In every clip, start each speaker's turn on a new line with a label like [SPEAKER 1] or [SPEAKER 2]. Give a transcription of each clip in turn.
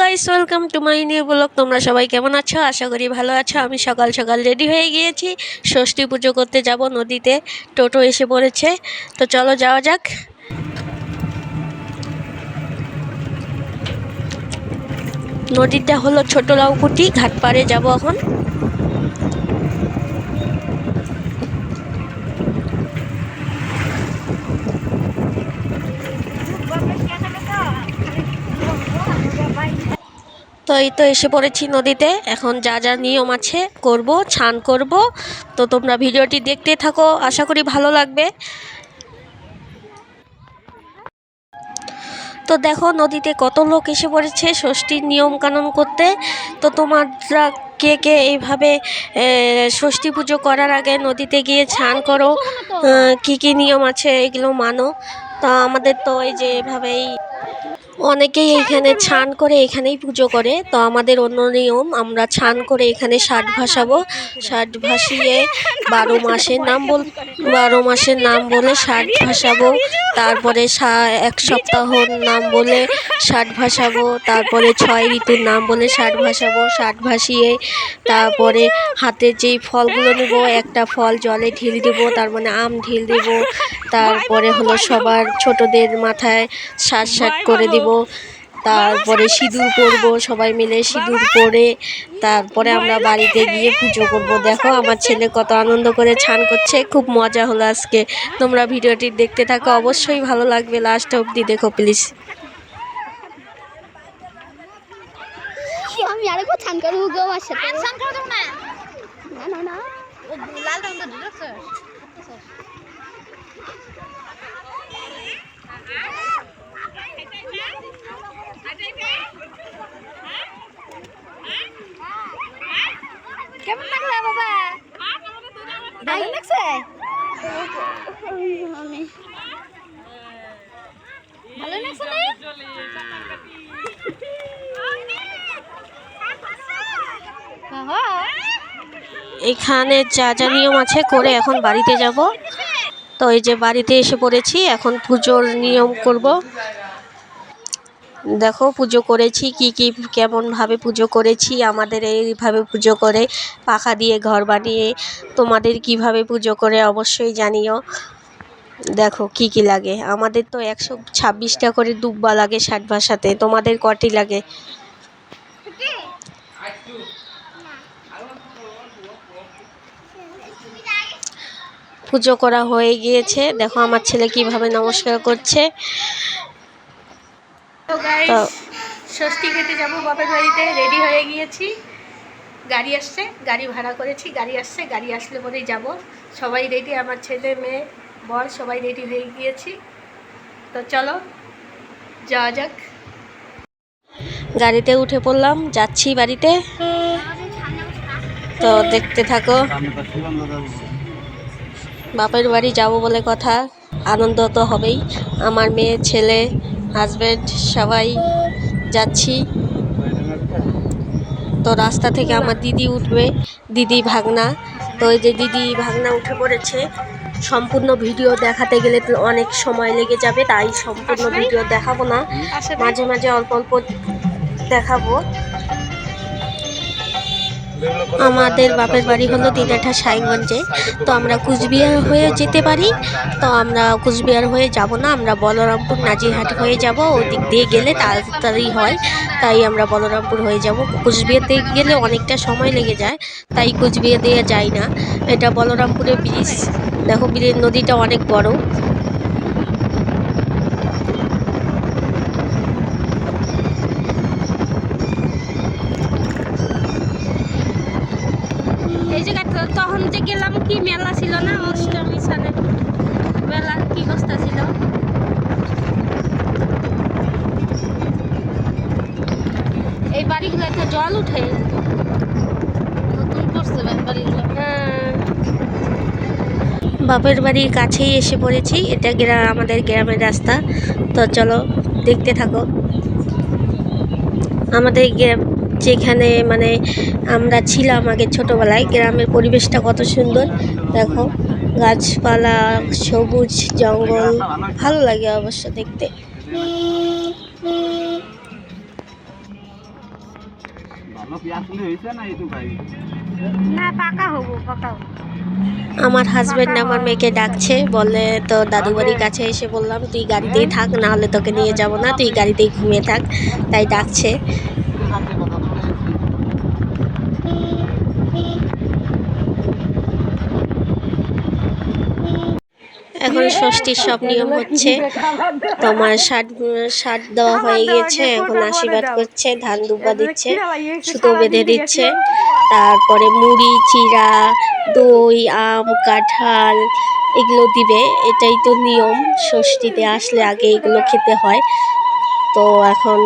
[SPEAKER 1] Guys welcome to my new blog তোমরা সবাই কেমন আছো? আশা করি ভালো আছো। আমি সকাল সকাল রেডি হয়ে গিয়েছি। ষষ্ঠী পুজো করতে যাব নদীতে। টোটো এসে পড়েছে। তো চলো যাওয়া যাক। নদীটা হলো ছোটো লাউকুটি ঘাট পাড়ে যাব এখন। তো এই তো এসে পড়েছি নদীতে। এখন যা যা নিয়ম আছে করব ছান করব। তো তোমরা ভিডিওটি দেখতে থাকো, আশা করি ভালো লাগবে। তো দেখো নদীতে কত লোক এসে পড়েছে ষষ্ঠীর নিয়ম কানুন করতে। তো তোমরা কে কে এইভাবে ষষ্ঠী পুজো করার আগে নদীতে গিয়ে স্নান করো কি কি নিয়ম আছে এগুলো মানো। তো আমাদের তো এই যে এভাবেই অনেকেই এখানে ছান করে এখানেই পুজো করে। তো আমাদের অন্য নিয়ম আমরা ছান করে এখানে ষাট ভাসাবো। ষাট ভাসিয়ে বারো মাসের নাম বল বারো মাসের নাম বলে ষাট ভাসাবো। তারপরে সা- এক সপ্তাহর নাম বলে ষাট ভাসাবো। তারপরে ছয় ঋতুর নাম বলে ষাট ভাসাবো। ষাট ভাসিয়ে তারপরে হাতে যেই ফলগুলো নেব একটা ফল জলে ঢিল দেবো তার মানে আম ঢিল দেবো। তারপরে হলো সবার ছোটদের মাথায় সাত সাত করে দিব। তারপরে সিঁদুর পরবো সবাই মিলে সিঁদুর পরে তারপরে আমরা বাড়িতে গিয়ে পুজো করব। দেখো আমার ছেলে কত আনন্দ করে ছান করছে খুব মজা হলো আজকে। তোমরা ভিডিওটি দেখতে থাকো অবশ্যই ভালো লাগবে লাস্ট অবধি দেখো প্লিজ।
[SPEAKER 2] আমি আরেকবার ছান করব গো আমার সাথে।
[SPEAKER 3] না
[SPEAKER 2] না না।
[SPEAKER 3] লাল কেমন লাগল বাবা? ভালো লাগছে? ভালো লাগছে
[SPEAKER 1] এখানে যা যা নিয়ম আছে করে এখন বাড়িতে যাব। তো এই যে বাড়িতে এসে পড়েছি, এখন পুজোর নিয়ম করব। দেখো, পুজো করেছি, কি কি, কেমনভাবে পুজো করেছি, আমাদের এইভাবে পুজো করে পাখা দিয়ে ঘর বানিয়ে তোমাদের কীভাবে পুজো করে অবশ্যই জানিও। দেখো, কি কি লাগে। আমাদের তো একশো ছাব্বিশটা করে দুব্বা লাগে ষাট ভাষাতে তোমাদের কটি লাগে? পুজো করা হয়ে গিয়েছে। দেখো, আমার ছেলে কীভাবে নমস্কার করছে। তো ষষ্ঠী খেতে যাব বাপের বাড়িতে। রেডি হয়ে গিয়েছি। গাড়ি আসছে গাড়ি ভাড়া করেছি। গাড়ি আসছে গাড়ি আসলে পরেই যাব। সবাই রেডি আমার ছেলে মেয়ে বর সবাই রেডি হয়ে গিয়েছি। তো চলো যাওয়া যাক। গাড়িতে উঠে পড়লাম যাচ্ছি বাড়িতে। তো দেখতে থাকো। বাপের বাড়ি যাব বলে কথা। আনন্দ তো হবেই। আমার মেয়ে ছেলে হাজব্যান্ড সবাই যাচ্ছি। তো রাস্তা থেকে আমার দিদি উঠবে দিদি ভাগনা। তো এই যে দিদি ভাগনা উঠে পড়েছে সম্পূর্ণ ভিডিও দেখাতে গেলে অনেক সময় লেগে যাবে তাই সম্পূর্ণ ভিডিও দেখাবো না। মাঝে মাঝে অল্প অল্প দেখাবো। আমাদের বাপের বাড়ি হলো দিনাঠা সাইগঞ্জে তো আমরা কুচবিহার হয়ে যেতে পারি। তো আমরা কুচবিহার হয়ে যাব না, আমরা বলরামপুর নাজিরহাট হয়ে যাব। ওদিক দিয়ে গেলে তাড়াতাড়ি হয়, তাই আমরা বলরামপুর হয়ে যাব। কুচবিহার দিয়ে গেলে অনেকটা সময় লেগে যায়, তাই কুচবিহার দিয়ে যাই না। এটা বলরামপুরের ব্রিজ। দেখো ব্রিজ নদীটা অনেক বড়। এই জায়গাটা তখন যে গেলাম কি মেলা ছিল না, অষ্টমী সালে। মেলা কি অবস্থা ছিল? এই বাড়িগুলোতে জল উঠে।
[SPEAKER 3] নতুন বাড়িগুলো?
[SPEAKER 1] হ্যাঁ। বাপের বাড়ির কাছেই এসে পড়েছি, এটা গ্রাম আমাদের গ্রামের রাস্তা। তো চলো, দেখতে থাকো। আমাদের গ্রাম যেখানে মানে আমরা ছিলাম আগে ছোটোবেলায় গ্রামের পরিবেশটা কত সুন্দর। দেখো গাছপালা সবুজ জঙ্গল ভালো লাগে অবশ্য দেখতে। আমার হাজবেন্ড আমার মেয়েকে ডাকছে বলে তো দাদু বাড়ির কাছে এসে বললাম তুই গাড়িতেই থাক না হলে তোকে নিয়ে যাব না তুই গাড়িতেই ঘুমিয়ে থাক। তাই ডাকছে। এখন ষষ্ঠীর সব নিয়ম হচ্ছে। তোমার শার্ট শার্ট দেওয়া হয়ে গেছে এখন আশীর্বাদ করছে, ধান দুব্বা দিচ্ছে, সুতো বেঁধে দিচ্ছে। তারপরে মুড়ি, চিরা, দই, আম, কাঁঠাল এগুলো দিবে। এটাই তো নিয়ম, ষষ্ঠীতে আসলে আগে এগুলো খেতে হয়। তো এখন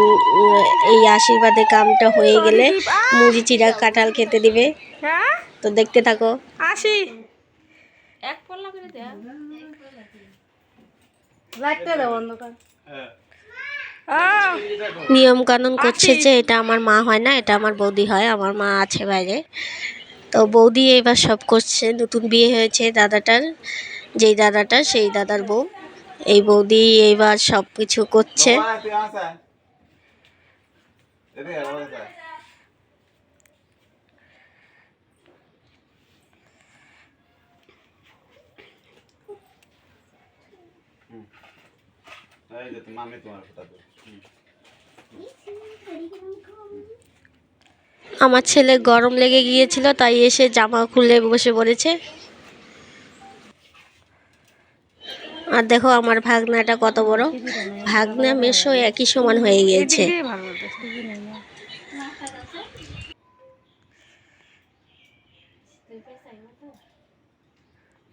[SPEAKER 1] এই আশীর্বাদে কামটা হয়ে গেলে মুড়ি চিড়া কাঁঠাল খেতে দিবে।
[SPEAKER 3] হ্যাঁ?
[SPEAKER 1] তো দেখতে থাকো।
[SPEAKER 3] আসি। ও
[SPEAKER 1] নিয়ম কানুন করছে যে এটা আমার মা হয় না এটা আমার বৌদি হয় আমার মা আছে বাইরে। তো বৌদি এবার সব করছে নতুন বিয়ে হয়েছে দাদাটার যেই দাদাটা সেই দাদার বউ। এই বৌদি এইবার সব কিছু করছে। আমার ছেলে গরম লেগে গিয়েছিল, তাই এসে জামা খুলে বসে পড়েছে। আর দেখো আমার ভাগনাটা কত বড়। ভাগনা মেশো একই সমান হয়ে গিয়েছে।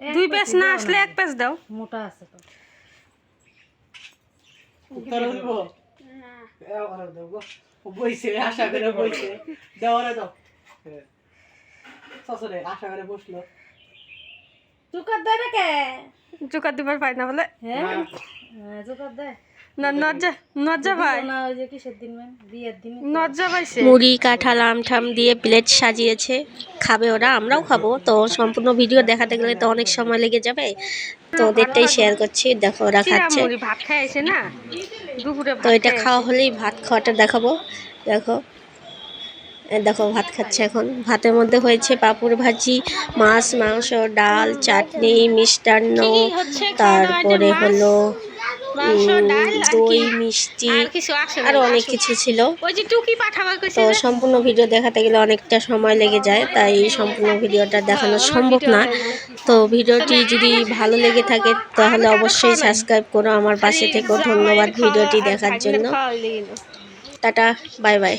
[SPEAKER 3] দুই পেস না আসলে এক পেস দাও।
[SPEAKER 4] মোটা আছে তো। বইছে আশা করে বইছে। দেওয়ারে দাও। সসরে আশা করে বসল। চুকার দেয় না কে?
[SPEAKER 3] জোকার দিবার পাই না বলে?
[SPEAKER 4] হ্যাঁ? চুকার দেয়।
[SPEAKER 3] না নজ্জা নজ্জা ভাই।
[SPEAKER 4] না ওই যে কিসের দিন ম্যাম? বিয়ের দিন
[SPEAKER 3] নজ্জা পাইছে
[SPEAKER 1] মুড়ি কাঁঠাল আম ঠাম দিয়ে প্লেট সাজিয়েছে। খাবে ওরা আমরাও খাব। তো সম্পূর্ণ ভিডিও দেখাতে গেলে তো অনেক সময় লেগে যাবে। তো ওদেরটাই শেয়ার করছি। দেখো ওরা খাচ্ছে।
[SPEAKER 3] ভাত খাই এসে না?
[SPEAKER 1] তো এটা খাওয়া হলেই ভাত খাওয়াটা দেখাবো। দেখো। দেখো ভাত খাচ্ছে এখন। ভাতের মধ্যে হয়েছে পাঁপড় ভাজি মাছ মাংস ডাল চাটনি মিষ্টান্ন তারপরে হলো দই মিষ্টি
[SPEAKER 3] আর
[SPEAKER 1] আরও অনেক কিছু ছিল। তো সম্পূর্ণ ভিডিও দেখাতে গেলে অনেকটা সময় লেগে যায় তাই সম্পূর্ণ ভিডিওটা দেখানো সম্ভব না। তো ভিডিওটি যদি ভালো লেগে থাকে তাহলে অবশ্যই সাবস্ক্রাইব করো আমার পাশে থেকেও ধন্যবাদ ভিডিওটি দেখার জন্য। Tata bye bye.